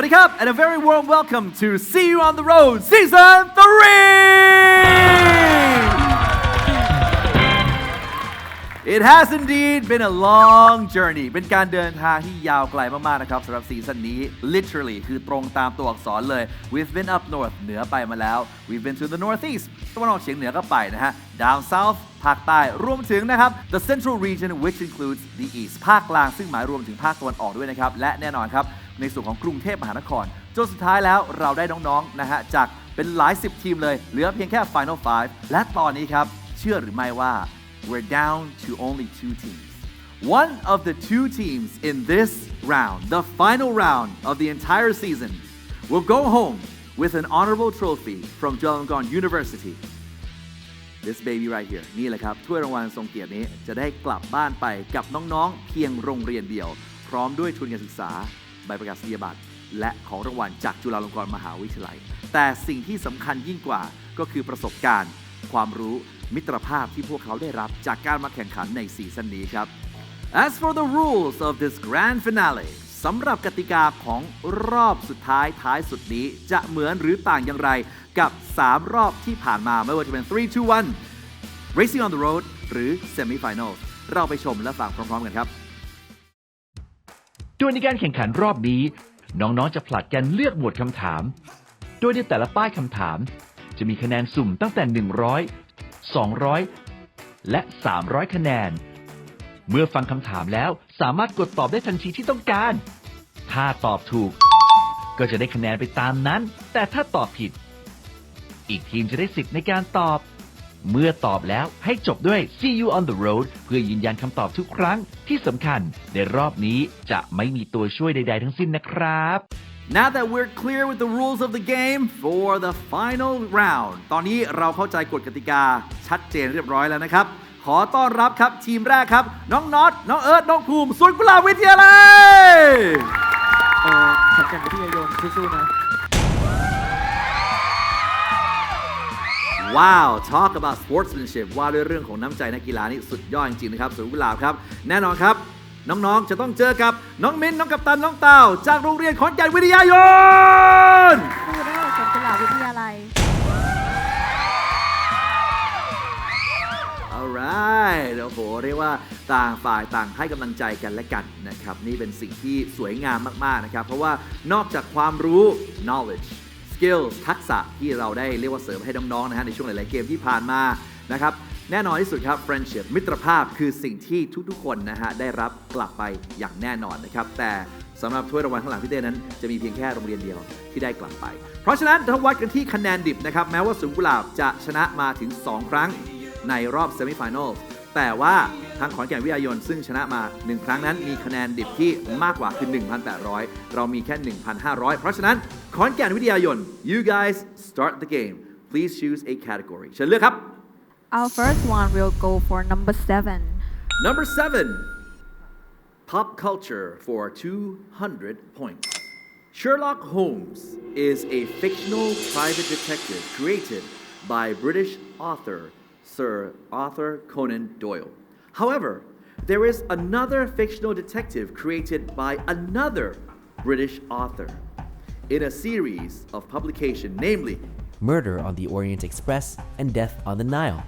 วัสดีครับ and a very warm welcome to See You on the Road Season 3 It has indeed been a long journey เป็นการเดินทางที่ยาวไกลมาก ๆ นะครับสำหรับซีซั่นนี้ literally คือตรงตามตัวอักษรเลย We've been up north เหนือไปมาแล้ว We've been to the northeast ตะวันออกเฉียงเหนือก็ไปนะฮะ down south ภาคใต้รวมถึงนะครับ the central region which includes the east ภาคกลางซึ่งหมายรวมถึงภาคตะวันออกด้วยนะครับและแน่นอนครับ ในส่วนของกรุงเทพมหานคร จนสุดท้ายแล้วเราได้น้องๆนะฮะจากเป็นหลายสิบทีมเลย เหลือเพียงแค่ Final Five และตอนนี้ครับ เชื่อหรือไม่ว่า we're down to only two teams one of the two teams in this round the final round of the entire season will go home with an honorable trophy from Chulalongkorn University this baby right here นี่แหละครับ ถ้วยรางวัลทรงเกียรตินี้จะได้กลับบ้านไปกับน้อง ๆ เพียงโรงเรียนเดียว พร้อมด้วยทุนการศึกษา ใบประกาศนียบัตรและของรางวัลจากจุฬาลงกรณ์มหาวิทยาลัย แต่สิ่งที่สำคัญยิ่งกว่าก็คือประสบการณ์ ความรู้มิตรภาพที่พวกเขาได้รับจากการมาแข่งขันในซีซั่นนี้ครับ As for the rules of this grand finale สำหรับกติกาของรอบสุดท้ายท้ายสุดนี้จะเหมือนหรือต่างอย่างไรกับ 3 รอบที่ผ่านมาไม่ว่าจะเป็น 3 2 1 Racing on the Road หรือ Semi Finals เราไปชมและฟังพร้อม ๆ กันครับ โดยในการแข่งขันรอบนี้ น้องๆจะผลัดกันเลือกหมวดคำถาม โดยในแต่ละป้ายคำถาม จะมีคะแนนสุ่มตั้งแต่ 100 200 และ 300 คะแนน เมื่อฟังคำถามแล้วสามารถกดตอบได้ทันทีที่ต้องการ ถ้าตอบถูก ก็จะได้คะแนนไปตามนั้น แต่ถ้าตอบผิด อีกทีมจะได้สิทธิ์ในการตอบ เมื่อตอบแล้วให้จบด้วย see you on the road เพื่อยืนยันคำตอบทุกครั้งที่สำคัญ ในรอบนี้จะไม่มีตัวช่วยใด ๆ ทั้งสิ้นนะครับ Now that we're clear with the rules of the game for the final round ตอนนี้เราเข้าใจกฎกติกาชัดเจนเรียบร้อยแล้วนะครับ ขอต้อนรับครับทีมแรกครับ น้องน็อต น้องเอิร์ธน้องภูมิสวนกุหลาบวิทยาลัย เออขอนแก่นวิทยายนสู้ๆนะ ว้าว talk about sportsmanship ว่าด้วยเรื่องของน้ำใจนักกีฬานี่สุดยอดจริงๆนะครับสวนกุหลาบครับ แน่นอนครับ น้องๆ จะต้องเจอกับน้องมิ้นน้องกัปตันน้องเต่า จากโรงเรียนขอนแก่นวิทยายนพูดได้สวนกุหลาบวิทยาลัย alright โอ้โหเรียกว่าต่างฝ่ายต่างให้กำลังใจกันและกันนะครับ นี่เป็นสิ่งที่สวยงามมากๆนะครับ เพราะว่านอกจากความรู้ knowledge skills ทักษะที่เราได้เรียกว่าเสริมให้น้องๆนะฮะในช่วงหลายๆเกมที่ผ่านมานะครับแน่นอนที่สุดครับ friendship มิตรภาพคือสิ่งที่ทุกๆคนนะฮะได้รับกลับไปอย่างแน่นอนนะครับ แต่สำหรับถ้วยรางวัลข้างหลังพี่เต้นั้นจะมีเพียงแค่โรงเรียนเดียวที่ได้กลับไป เพราะฉะนั้นถ้าวัดกันที่คะแนนดิบนะครับ แม้ว่าสูงกุหลาบจะชนะมาถึง 2 ครั้งในรอบเซมิฟิแนล แต่ว่าทางขอนแก่นวิทยายนซึ่งชนะมา 1 ครั้งนั้นมีคะแนนดิบที่มากกว่าคือ 1,800 เรามีแค่ 1,500 เพราะฉะนั้นขอนแก่นวิทยายน you guys start the game please choose a category เชิญเลือกครับ Our first one will go for number seven number seven pop culture for 200 points Sherlock Holmes is a fictional private detective created by British author Sir Arthur Conan Doyle. However, there is another fictional detective created by another British author in a series of publication, namely, Murder on the Orient Express and Death on the Nile.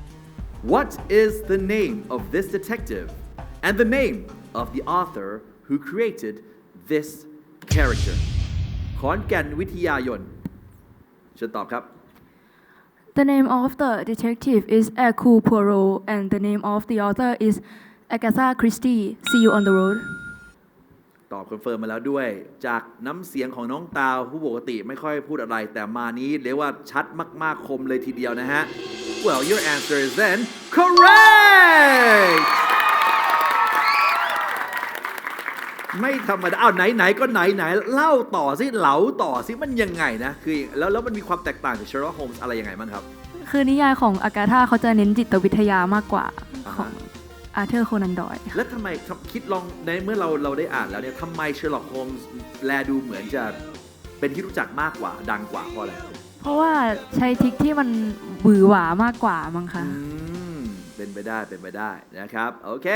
what is the name of this detective and the name of the author who created this character? ขอนแก่นวิทยายนเชิญตอบครับ The name of the detective is Hercule Poirot, and the name of the author is Agatha Christie. See you on the road. ตอบคอนเฟิร์มมาแล้วด้วย จากน้ำเสียงของน้องตาวผู้ปกติไม่ค่อยพูดอะไร แต่มานี้เรียกว่าชัดมาก ๆ คมเลยทีเดียวนะฮะ Well your answer is then correct ไม่ธรรมดาอ้าวไหนไหนก็ไหนไหนเล่าต่อสิเหลาต่อสิมันยังไงนะคือแล้วแล้วมันมีความแตกต่างจาก Sherlock Holmes อะไรยังไงบ้างครับ คือนิยายของอากาธาเขาจะเน้นจิตวิทยามากกว่าอ่าฮะของอาเธอร์โคนันดอยแล้วทำไมคิดลองในเมื่อเราเราได้อ่านแล้วเนี่ยทำไม Sherlock Holmes แลดูเหมือนจะเป็นที่รู้จักมากกว่าดังกว่าเพราะอะไรเพราะว่าใช้ทริกที่มันหวือหวามากกว่ามั้งคะอืม เป็นไปได้เป็นไปได้นะครับโอเค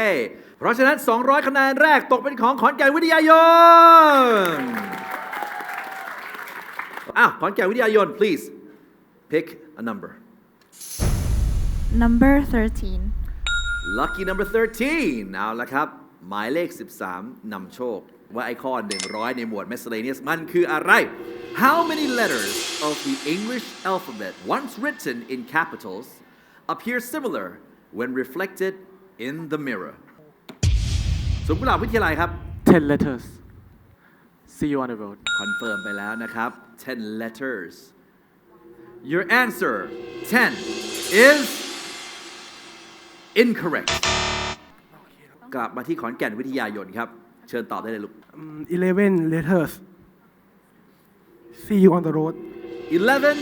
เพราะฉะนั้น 200 คะแนนแรกตกเป็นของขอนแก่นวิทยายนอ้าวขอนแก่นวิทยายน please pick a number Number 13. lucky number 13 เอาละครับ หมายเลข 13นำโชค ว่าไอคอน 100 ในหมวด miscellaneous มันคืออะไร How many letters of the English alphabet once written in capitals appear similar when reflected in the mirror สวนกุหลาบวิทยาลัยครับ 10 letters see you on the road คอนเฟิร์มไปแล้วนะครับ 10 letters your answer 10 is incorrect กลับมาที่ขอนแก่นวิทยายนครับ เชิญตอบได้เลยลูก Um, 11 letters. See you on the road. 11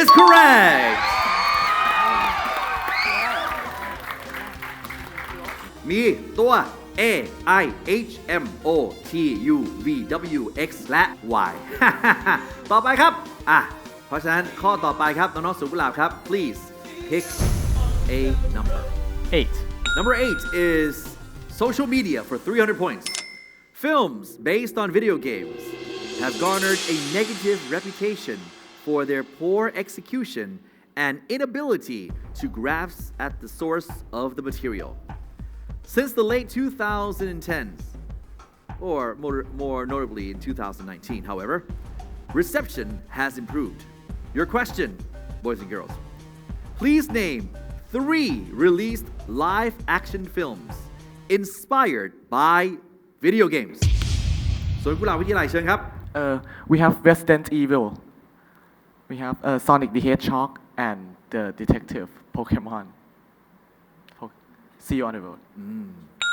is correct มีตัว A I H M O T U V W X และ Y ต่อไปครับ อ่ะ เพราะฉะนั้นข้อต่อไปครับ น้องๆสุกุหลาบครับ please pick a number 8 Number eight is social media for 300 points. Films based on video games have garnered a negative reputation for their poor execution and inability to grasp at the source of the material. Since the late 2010s, or more, more notably in 2019, however, reception has improved. Your question, boys and girls. Please name three released live action films inspired by video games. ส่วนกุหลาบวิทยาลัยเชิญครับ uh, we have Resident Evil we have uh, Sonic the Hedgehog and the Detective Pokemon Po- see you on the road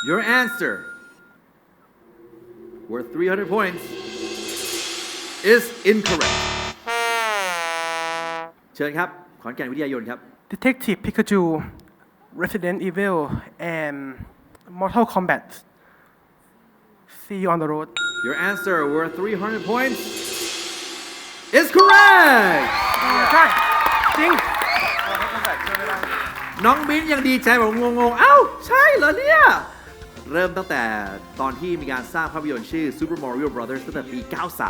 Your answer worth 300 points is incorrect เชิญครับ ขอนแก่นวิทยายนครับ Detective Pikachu, Resident Evil, and Mortal Kombat. See you on the road. Your answer worth 300 points is correct ใช่จริง น้องมิ้นยังดีใจแบบงงๆ เอ้า ใช่เหรอเนี่ย เริ่มตั้งแต่ตอนที่มีการสร้างภาพยนตร์ชื่อ Super Mario Brothers ตั้งแต่ปี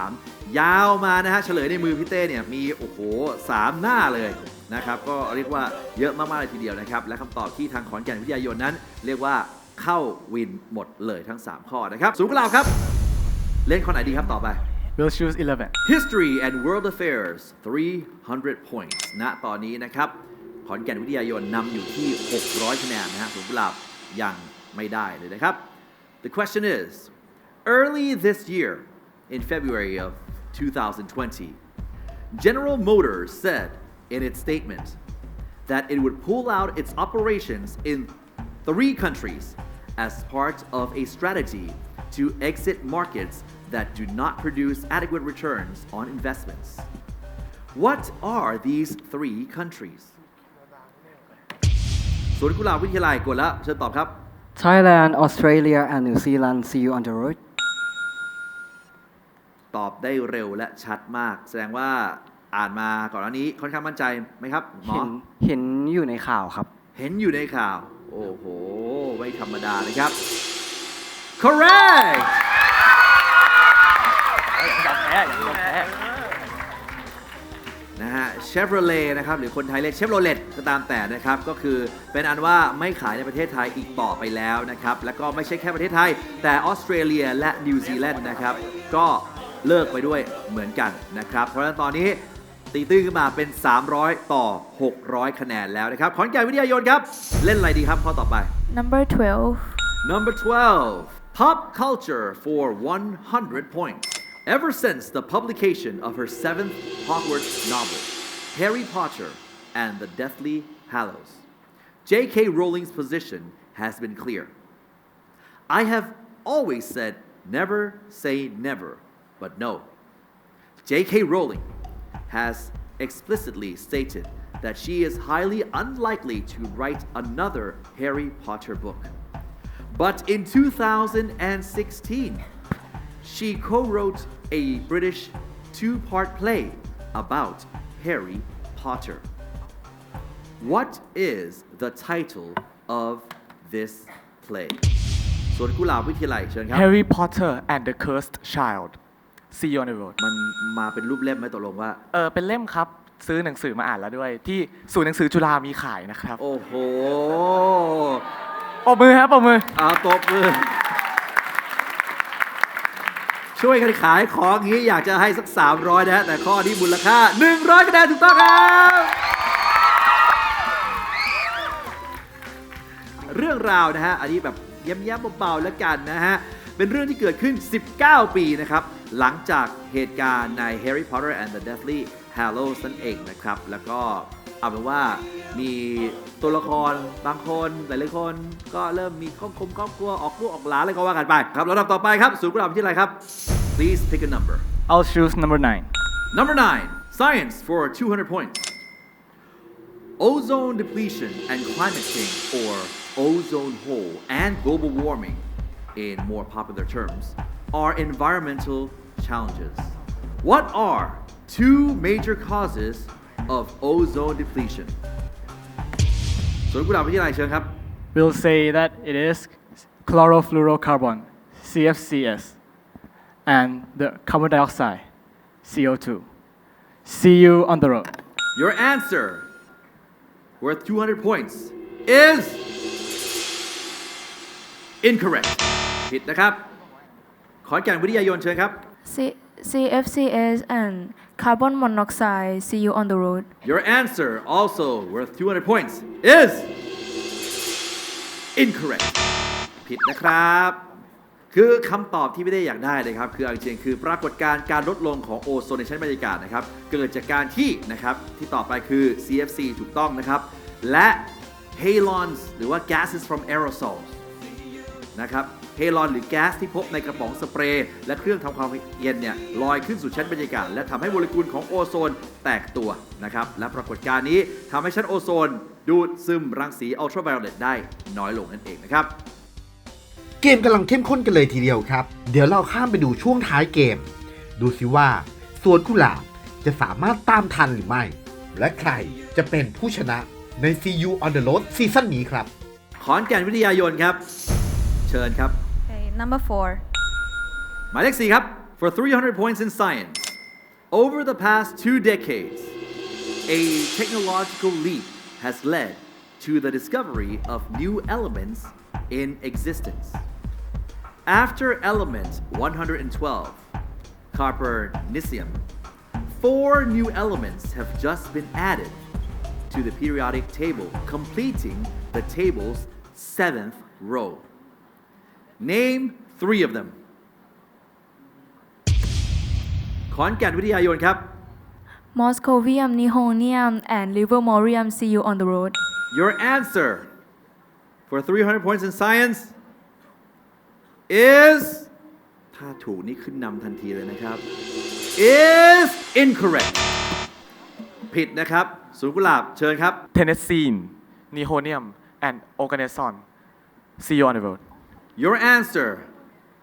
93 ยาวมานะฮะ เฉลยในมือพี่เต้เนี่ย มี โอ้โห 3 หน้าเลยนะครับ ก็เรียกว่าเยอะมากๆเลยทีเดียวนะครับ และคำตอบที่ทางขอนแก่นวิทยายนนั้น เรียกว่าเข้าวินหมดเลยทั้ง 3 ข้อนะครับ สูงกลาวครับ เล่นข้อไหนดีครับต่อไป we'll choose 11 History and World Affairs 300 points ณตอนนี้นะครับ ขอนแก่นวิทยายนนำอยู่ที่ 600 คะแนนนะฮะสวนกุหลาบยังไม่ได้เลยนะครับ The question is early this year in February of 2020 General Motors said in its statement that it would pull out its operations in three countries as part of a strategy to exit markets that do not produce adequate returns on investments. What are these three countries? สวนกุหลาบวิทยาลัยกดแล้วเชิญตอบครับ Thailand, Australia, and New Zealand. See you on the road. ตอบได้เร็วและชัดมาก แสดงว่าอ่านมาก่อนหน้านี้ค่อนข้างมั่นใจไหมครับหมอเห็นเห็นอยู่ในข่าวครับ เห็นอยู่ในข่าว โอ้โห ไม่ธรรมดานะครับ correct นะฮะ เชฟโรเลนะครับหรือคนไทยเรียกเชฟโรเลตก็ตามแต่นะครับก็คือเป็นอันว่าไม่ขายในประเทศไทยอีกต่อไปแล้วนะครับแล้วก็ไม่ใช่แค่ประเทศไทย แต่ออสเตรเลียและนิวซีแลนด์นะครับก็เลิกไปด้วยเหมือนกันนะครับเพราะฉะนั้นตอนนี้ตีตื้นขึ้นมาเป็น 300 ต่อ 600 คะแนนแล้วนะครับขอนแก่นวิทยายนครับ เล่นอะไรดีครับข้อต่อไป Number 12. Number 12, pop culture for 100 points. Ever since the publication of her seventh Hogwarts novel, Harry Potter and the Deathly Hallows, J.K. Rowling's position has been clear. I have always said never say never, but no. J.K. Rowling has explicitly stated that she is highly unlikely to write another Harry Potter book. But in 2016, she co wrote a British two part play about Harry Potter. What is the title of this play? สวนกุหลาบวิทยาลัยเชิญครับ Harry Potter and the Cursed Child See you on the road มันมาเป็นรูปเล่มไหมตกลงว่า เออเป็นเล่มครับ ซื้อหนังสือมาอ่านแล้วด้วย ที่ศูนย์หนังสือจุฬามีขายนะครับโอ้โหปรบมือครับปรบมือ เอาตบมือ ช่วยกันขายของอย่างนี้อยากจะให้สัก 300 นะฮะแต่ข้อนี้มูลค่า 100คะแนนถูกต้องครับ เรื่องราวนะฮะอันนี้แบบเย้มๆเบาๆแล้วกันนะฮะ เป็นเรื่องที่เกิดขึ้น 19 ปีนะครับ หลังจากเหตุการณ์ใน Harry Potter and the Deathly Hallows นั่นเองนะครับ แล้วก็ เอาเป็นว่ามีตัวละครบางคนหลายๆคนก็เริ่มมีครอบครัวครอบครัวออกลูกออกหลานอะไรก็ว่ากันไปครับลำดับต่อไปครับศูนย์กุหลาบวิทยาลัยครับ please pick a number I'll choose number nine number nine science for 200 points ozone depletion and climate change or ozone hole and global warming in more popular terms are environmental challenges what are two major causes of ozone depletion ศูนย์กุหลาบวิทยาลัยเชิญครับ We'll say that it is chlorofluorocarbon CFCS and the carbon dioxide CO2 See you on the road Your answer, worth 200 points, is incorrect. ผิดนะครับ ขอนแก่นวิทยายนเชิญครับ C- CFCS and carbon monoxide. See you on the road. Your answer, also worth 200 points, is incorrect. ผิดนะครับ คือคำตอบที่ไม่ได้อยากได้เลยครับ คือเอาจริงคือปรากฏการณ์การลดลงของโอโซนในชั้นบรรยากาศนะครับ เกิดจากการที่นะครับ ที่ต่อไปคือ CFC ถูกต้องนะครับ และ halons หรือว่า gases from aerosols นะครับ เฮลอนหรือแก๊สที่พบในกระป๋องสเปรย์และเครื่องทำความเย็นเนี่ยลอยขึ้นสู่ชั้นบรรยากาศ และทำให้โมเลกุลของโอโซนแตกตัวนะครับและปรากฏการณ์นี้ทำให้ชั้นโอโซน ดูดซึมรังสีอัลตราไวโอเลตได้น้อยลงนั่นเองนะครับเกมกำลังเข้มข้นกันเลยทีเดียวครับ เดี๋ยวเราข้ามไปดูช่วงท้ายเกม ดูสิว่าสวนกุหลาบจะสามารถตามทันหรือไม่ และใครจะเป็นผู้ชนะใน CU on the road ซีซั่นนี้ครับ ขอนแก่นวิทยายนครับ เชิญครับ Okay, number four. หมายเลขสี่ครับ for 300 points in science over the past two decades a technological leap has led to the discovery of new elements in existence after element 112 carbonicium four new elements have just been added to the periodic table completing the table's seventh row name three of them ขอนแก่นวิทยายนครับ Moscovium, nihonium, and livermorium. See you on the road. Your answer for 300 points in science is ถ้าถูกนี่ขึ้นนำทันทีเลยนะครับ is incorrect ผิดนะครับศูนย์กุหลาบเชิญครับ Tennessine Nihonium and Organeson See you on the road Your answer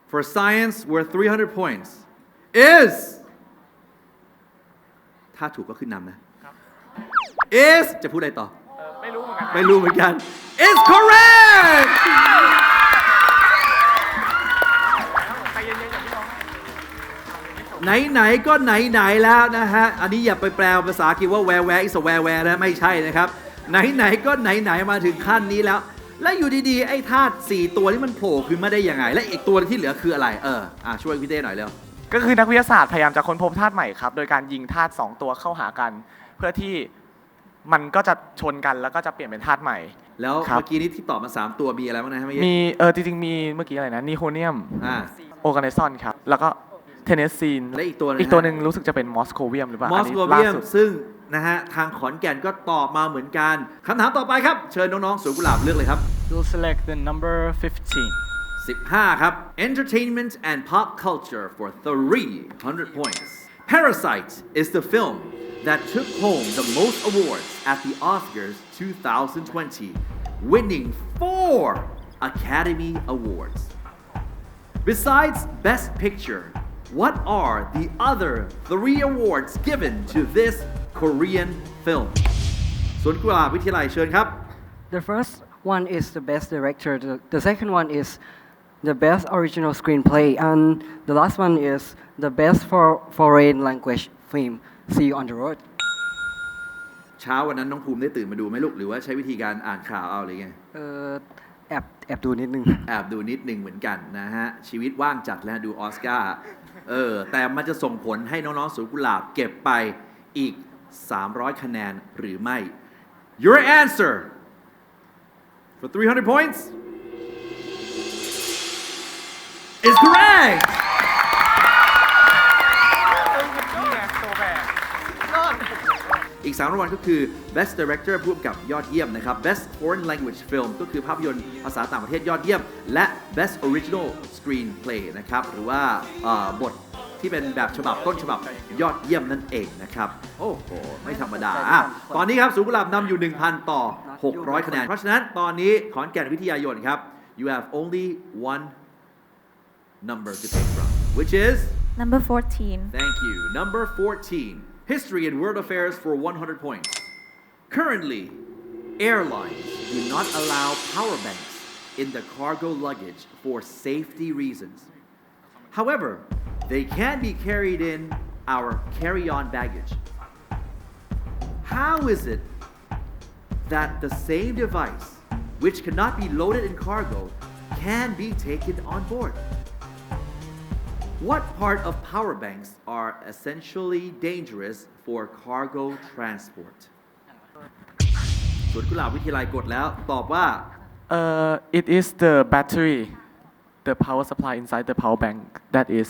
for science worth 300 points is ถ้าถูกก็ขึ้นนำนะ is จะพูดอะไรต่อ ไม่รู้เหมือนกัน ไม่รู้เหมือนกัน is correct ไหน ๆ ก็ไหน ๆ แล้วนะฮะ อันนี้อย่าไปแปลภาษาอังกฤษว่า where where is a where where นะไม่ใช่นะครับ ไหน ๆ ก็ไหน ๆ มาถึงขั้นนี้แล้ว แล้วอยู่ดีๆ ไอ้ธาตุ4ตัวนี้มันโผล่ขึ้นมาได้ยังไง และอีกตัวที่เหลือคืออะไร เอออะช่วยพี่เต้หน่อยเร็ว ก็คือนักวิทยาศาสตร์พยายามจะค้นพบธาตุใหม่ครับ โดยการยิงธาตุสองตัวเข้าหากัน เพื่อที่มันก็จะชนกันแล้วก็จะเปลี่ยนเป็นธาตุใหม่ แล้วครับ เมื่อกี้นี้ที่ตอบมา 3 ตัวมีอะไรบ้างนะฮะเมื่อกี้มีเออจริงๆมีเมื่อกี้อะไรนะนีโคเนียมอ่าโอ g a ก e นซอนครับ แล้วก็เทเนสซีนและอีกตัวหนึงอีกตัวหนึ่งรู้สึกจะเป็นมอสโคเวียมหรือเปล่ามออัสนนี้โกล่าเวียมสุดซึ่ง นะฮะทางขอนแก่นก็ตอบมาเหมือนกันคำถามต่อไปครับ เชิญน้องๆสวนกุหลาบเลือกเลยครับ We'll select the number 15 15 ครับ Entertainment and Pop Culture for 300 points Parasite is the film that took home the most awards at the Oscars 2020 winning four Academy Awards Besides Best Picture what are the other three awards given to this Korean film สวนกุหลาบวิทยาลัยเชิญครับ The first one is the best director. The, the second one is the best original screenplay, and the last one is the best for foreign language film. See you on the road. เช้าวันนั้นน้องภูมิได้ตื่นมาดูไหมลูก หรือว่าใช้วิธีการอ่านข่าวเอาหรือไงเอ่อแอบแอบดูนิดนึง แอบดูนิดหนึ่งเหมือนกันนะฮะ ชีวิตว่างจัดแล้วดูออสการ์เออแต่มันจะส่งผลให้น้องๆสวนกุหลาบเก็บไปอีก 300 คะแนนหรือไม่ Your answer for 300 points is correct อีก3รางวัลก็คือ Best Director ผู้กำกับยอดเยี่ยมนะครับ Best Foreign Language Film ก็คือภาพยนตร์ภาษาต่างประเทศยอดเยี่ยม และ Best Original Screenplay นะครับ หรือว่าบท ที่เป็นแบบฉบับต้นฉบับยอดเยี่ยมนั่นเองนะครับ โอ้โห ไม่ธรรมดาอะตอนนี้ครับสุกุหลาบนำอยู่ 1,000 ต่อ 600 คะแนน เพราะฉะนั้นตอนนี้ขอนแก่นวิทยายนครับ you have only one number to pick from which is Number 14. Thank you. Number 14. History and World Affairs for 100 points. Currently, airlines do not allow power banks in the cargo luggage for safety reasons. However, they can be carried in our carry on baggage. How is it that the same device, which cannot be loaded in cargo, can be taken on board? What part of power banks are essentially dangerous for cargo transport ส่วนกุหลาบวิทยาลัยกดแล้ว ตอบว่า Uh, it is the battery, the power supply inside the power bank that is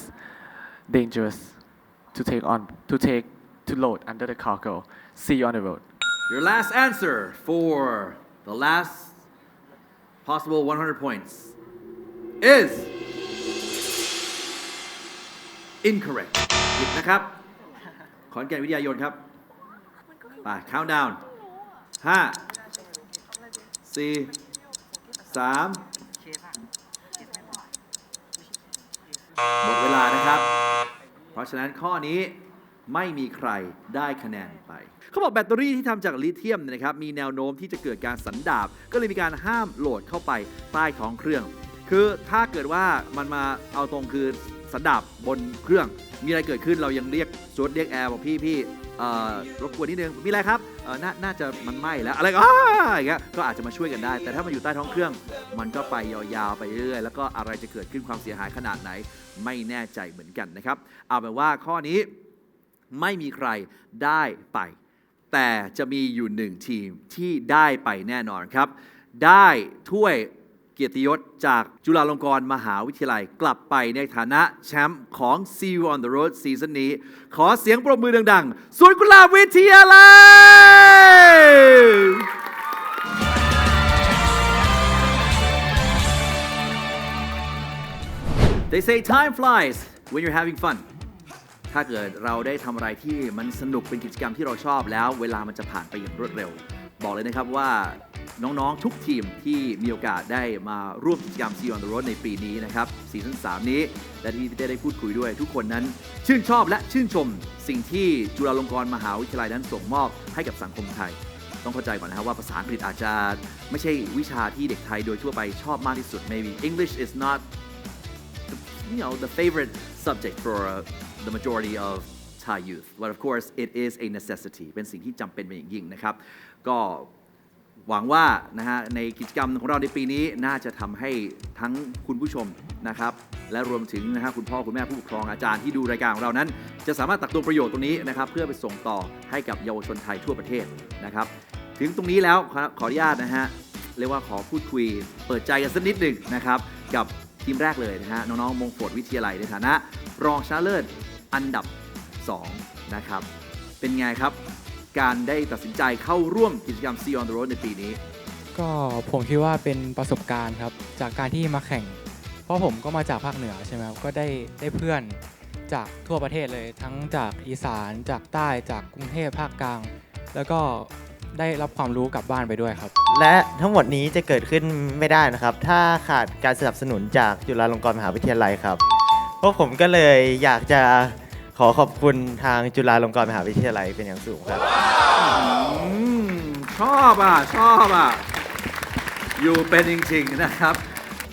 dangerous to take on, to take, to load under the cargo. See you on the road. Your last answer for the last possible 100 points is incorrect ผิดนะครับ ขอนแก่นวิทยายนครับ ไป countdown ห้าสี่สามหมดเวลานะครับ เพ ราะฉะนั้นข้อนี้ไม่มีใครได้คะแนนไป เขาบอกแบตเตอรี่ที่ทำจากลิเธียมนะครับมีแนวโน้มที่จะเกิดการสันดาบ ก็เลยมีการห้ามโหลดเข้าไปใต้ท้องเครื่อง คือถ้าเกิดว่ามันมาเอาตรงคือสันดาบบนเครื่อง มีอะไรเกิดขึ้นเรายังเรียกสวดเรียกแอร์บอกพี่พี่รบกวนนิดนึงมีอะไรครับเออนาน่าจะมันไหม้แล้วอะไรก็ออย่างเงี้ยก็อาจจะมาช่วยกันได้ แต่ถ้ามันอยู่ใต้ท้องเครื่อง มันก็ไปยาวๆไปเรื่อยๆแล้วก็อะไรจะเกิดขึ้นความเสียหายขนาดไหน ไม่แน่ใจเหมือนกันนะครับ เอาเป็นว่าข้อนี้ไม่มีใครได้ไป แต่จะมีอยู่หนึ่งทีมที่ได้ไปแน่นอนครับ ได้ถ้วย เกียรติยศจากจุฬาลงกรณ์มหาวิทยาลัยกลับไปในฐานะแชมป์ของ See You on the Road ซีซั่นนี้ ขอเสียงปรบมือดังๆ สวนกุหลาบวิทยาลัย They say time flies when you're having fun ถ้าเกิดเราได้ทำอะไรที่มันสนุกเป็นกิจกรรมที่เราชอบแล้ว เวลามันจะผ่านไปอย่างรวดเร็ว บอกเลยนะครับว่า น้องๆ ทุกทีมที่มีโอกาสได้มาร่วมกิจกรรม See on the Road ในปีนี้นะครับซีซั่น3 นี้และที่ได้ได้พูดคุยด้วย ทุกคนนั้น ชื่นชอบและชื่นชมสิ่งที่จุฬาลงกรณ์มหาวิทยาลัยนั้นส่งมอบให้กับสังคมไทย ต้องเข้าใจก่อนนะครับว่าภาษาอังกฤษอาจจะไม่ใช่วิชาที่เด็กไทยโดยทั่วไปชอบมากที่สุด maybe English is not you know, the favorite subject for the majority of Thai youth. But of course, it is a necessity เป็นสิ่งที่จำเป็นเป็นอย่างยิ่งนะครับก็ หวังว่านะฮะในกิจกรรมของเราในปีนี้น่าจะทำให้ทั้งคุณผู้ชมนะครับ และรวมถึงนะฮะคุณพ่อคุณแม่ผู้ปกครองอาจารย์ที่ดูรายการของเรานั้น จะสามารถตักตวงประโยชน์ตรงนี้นะครับ เพื่อไปส่งต่อให้กับเยาวชนไทยทั่วประเทศนะครับ ถึงตรงนี้แล้วขอขออนุญาตนะฮะเรียกว่าขอพูดคุยเปิดใจกันสักนิดหนึ่งนะครับ กับทีมแรกเลยนะฮะน้องๆมงฟอร์ดวิทยาลัยในฐานะ รองชนะเลิศอันดับ 2 นะครับ เป็นไงครับ การได้ตัดสินใจเข้าร่วมกิจกรรม See on the Road ในปีนี้ ก็ผมคิดว่าเป็นประสบการณ์ครับ จากการที่มาแข่ง เพราะผมก็มาจากภาคเหนือใช่ไหมครับก็ได้ได้เพื่อนจากทั่วประเทศเลย ทั้งจากอีสานจากใต้จากกรุงเทพภาคกลาง แล้วก็ได้รับความรู้กลับบ้านไปด้วยครับ และทั้งหมดนี้จะเกิดขึ้นไม่ได้นะครับ ถ้าขาดการสนับสนุนจากจุฬาลงกรณ์มหาวิทยาลัยครับ พวกผมก็เลยอยากจะ ขอขอบคุณทางจุฬาลงกรณ์มหาวิทยาลัยเป็นอย่างสูงครับ อืมชอบอะ ชอบอะ อยู่เป็นจริงๆนะครับ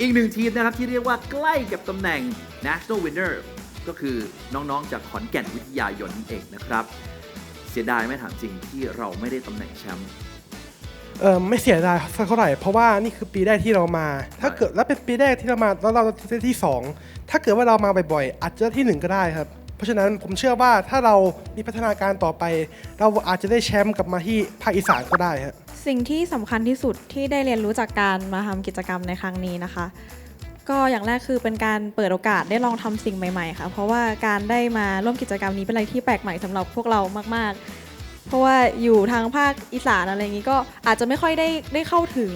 อีกหนึ่งทีมนะครับที่เรียกว่าใกล้กับตำแหน่ง national winner ก็คือน้องๆ จากขอนแก่นวิทยายนนั่นเองนะครับ เสียดายไหมถามจริงที่เราไม่ได้ตำแหน่งแชมป์ เออไม่เสียดายสักเท่าไหร่เพราะว่านี่คือปีแรกที่เรามา ถ้าเกิดแล้วเป็นปีแรกที่เรามาแล้วเราได้ที่สองถ้าเกิดว่าเรามาบ่อยๆอาจจะได้ที่หนึ่งก็ได้ครับ เพราะฉะนั้นผมเชื่อว่าถ้าเรามีพัฒนาการต่อไป เราอาจจะได้แชมป์กลับมาที่ภาคอีสานก็ได้ครับสิ่งที่สำคัญที่สุดที่ได้เรียนรู้จากการมาทำกิจกรรมในครั้งนี้นะคะ ก็อย่างแรกคือเป็นการเปิดโอกาสได้ลองทำสิ่งใหม่ๆ ค่ะ เพราะว่าการได้มาร่วมกิจกรรมนี้เป็นอะไรที่แปลกใหม่สำหรับพวกเรามาก ๆ เพราะว่าอยู่ทางภาคอีสานอะไรอย่างนี้ก็อาจจะไม่ค่อยได้ได้เข้าถึง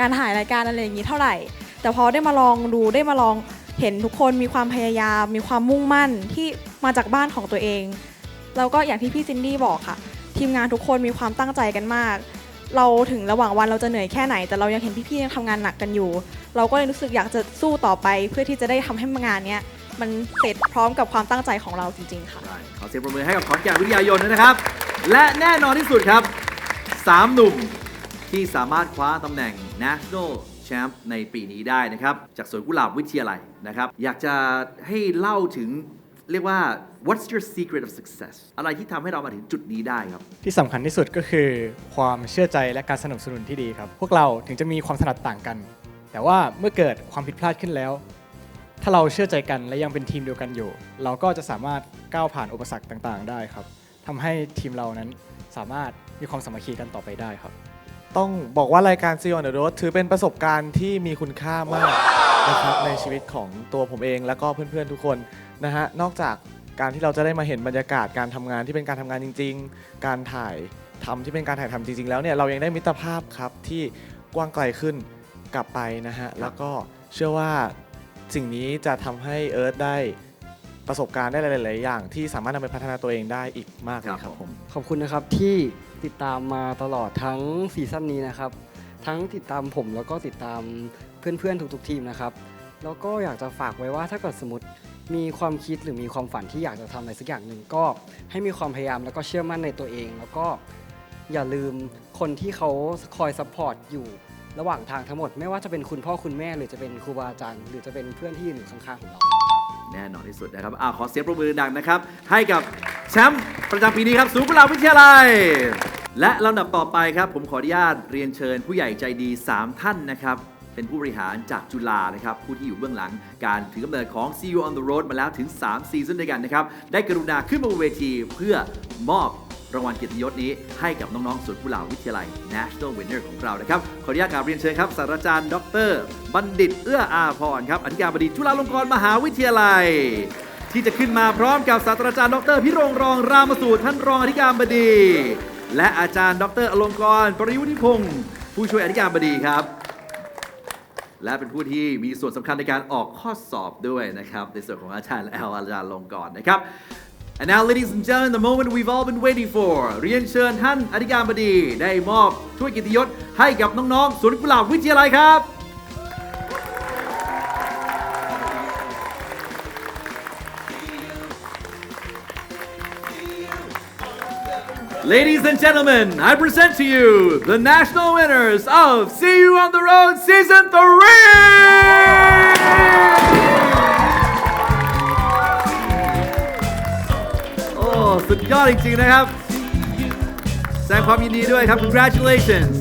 การถ่ายรายการอะไรอย่างนี้เท่าไหร่ แต่พอได้มาลองดูได้มาลอง เห็นทุกคนมีความพยายาม มีความมุ่งมั่นที่มาจากบ้านของตัวเอง แล้วก็อย่างที่พี่ซินดี้บอกค่ะ ทีมงานทุกคนมีความตั้งใจกันมาก เราถึงระหว่างวันเราจะเหนื่อยแค่ไหน แต่เรายังเห็นพี่ๆยังทำงานหนักกันอยู่ เราก็เลยรู้สึกอยากจะสู้ต่อไป เพื่อที่จะได้ทำให้งานเนี้ยมันเสร็จพร้อมกับความตั้งใจของเราจริงๆค่ะ ได้ขอเสียงปรบมือให้กับขอนแก่นวิทยายนด้วยนะครับ และแน่นอนที่สุดครับ 3 หนุ่มที่สามารถคว้าตำแหน่ง National Champ ในปีนี้ได้นะครับ จากสวนกุหลาบวิทยาลัยนะครับ อยากจะให้เล่าถึงเรียกว่า what's your secret of success อะไรที่ทำให้เรามาถึงจุดนี้ได้ครับ ที่สำคัญที่สุดก็คือความเชื่อใจและการสนับสนุนที่ดีครับ พวกเราถึงจะมีความถนัดต่างกัน แต่ว่าเมื่อเกิดความผิดพลาดขึ้นแล้ว ถ้าเราเชื่อใจกันและยังเป็นทีมเดียวกันอยู่ เราก็จะสามารถก้าวผ่านอุปสรรคต่างๆ ได้ครับทำให้ทีมเรานั้นสามารถมีความสามัคคีกันต่อไปได้ครับ ต้องบอกว่ารายการ See You on the Road ถือเป็นประสบการณ์ที่มีคุณค่ามากนะครับในชีวิตของตัวผมเองแล้วก็เพื่อนๆทุกคนนะฮะนอกจากการที่เราจะได้มาเห็นบรรยากาศการทำงานที่เป็นการทำงานจริง ๆ การถ่ายทำที่เป็นการถ่ายทำจริง ๆ แล้วเนี่ยเรายังได้มิตรภาพครับที่กว้างไกลขึ้นกลับไปนะฮะแล้วก็เชื่อว่าสิ่งนี้จะทำให้เอิร์ธได้ประสบการณ์ได้หลายๆอย่าง ที่สามารถนำไปพัฒนาตัวเองได้อีกมากเลยครับผม ขอบคุณนะครับที่ ติดตามมาตลอดทั้งซีซั่นนี้นะครับ ทั้งติดตามผมแล้วก็ติดตามเพื่อนๆทุกๆทีมนะครับ แล้วก็อยากจะฝากไว้ว่าถ้าเกิดสมมติมีความคิดหรือมีความฝันที่อยากจะทำอะไรสักอย่างหนึ่งก็ ให้มีความพยายามแล้วก็เชื่อมั่นในตัวเอง แล้วก็อย่าลืมคนที่เขาคอยซัพพอร์ตอยู่ระหว่างทางทั้งหมด ไม่ว่าจะเป็นคุณพ่อคุณแม่ หรือจะเป็นครูบาอาจารย์หรือจะเป็นเพื่อนที่ยืนอยู่ข้างๆของเรา แน่นอนที่สุดนะครับอ่าขอเสียงปรบมือดังนะครับ ให้กับแชมป์ประจำปีนี้ครับ ศูนย์กุหลาบวิทยาลัย และลำดับต่อไปครับ ผมขออนุญาตเรียนเชิญผู้ใหญ่ใจดี 3 ท่านนะครับ เป็นผู้บริหารจากจุฬานะครับ ผู้ที่อยู่เบื้องหลังการถือกำเนิดของ CEO on the Road มาแล้วถึง 3 ซีซั่นด้วยกันนะครับ ได้กรุณาขึ้นมาบนเวทีเพื่อมอบ รางวัลเกียรติยศนี้ให้กับน้องๆศูนย์กุหลาวิทยาลัย National Winner ของเรานะครับ ขออนุญาตกราบเรียนเชิญครับศาสตราจารย์ ดร บัณฑิตเอื้ออาพรครับอธิการบดีจุฬาลงกรณ์มหาวิทยาลัย ที่จะขึ้นมาพร้อมกับศาสตราจารย์ ดร พิรงรองรามสูตรท่านรองอธิการบดี และอาจารย์ ดรอลงกรณ์ปริวุฒิพงศ์ผู้ช่วยอธิการบดีครับ และเป็นผู้ที่มีส่วนสำคัญในการออกข้อสอบด้วยนะครับ ในส่วนของอาจารย์แอลอาจารย์ลงกรณ์นะครับ And now ladies and gentlemen the moment we've all been waiting for เรียนเชิญท่านอธิการบดี ได้มอบถ้วยเกียรติยศให้กับน้องๆสวนกุหลาบวิทยาลัยครับ Ladies and gentlemen, I present to you the national winners of See You on the Road Season 3 สุดยอดจริงๆนะครับ แสดงความยินดีด้วยครับ congratulations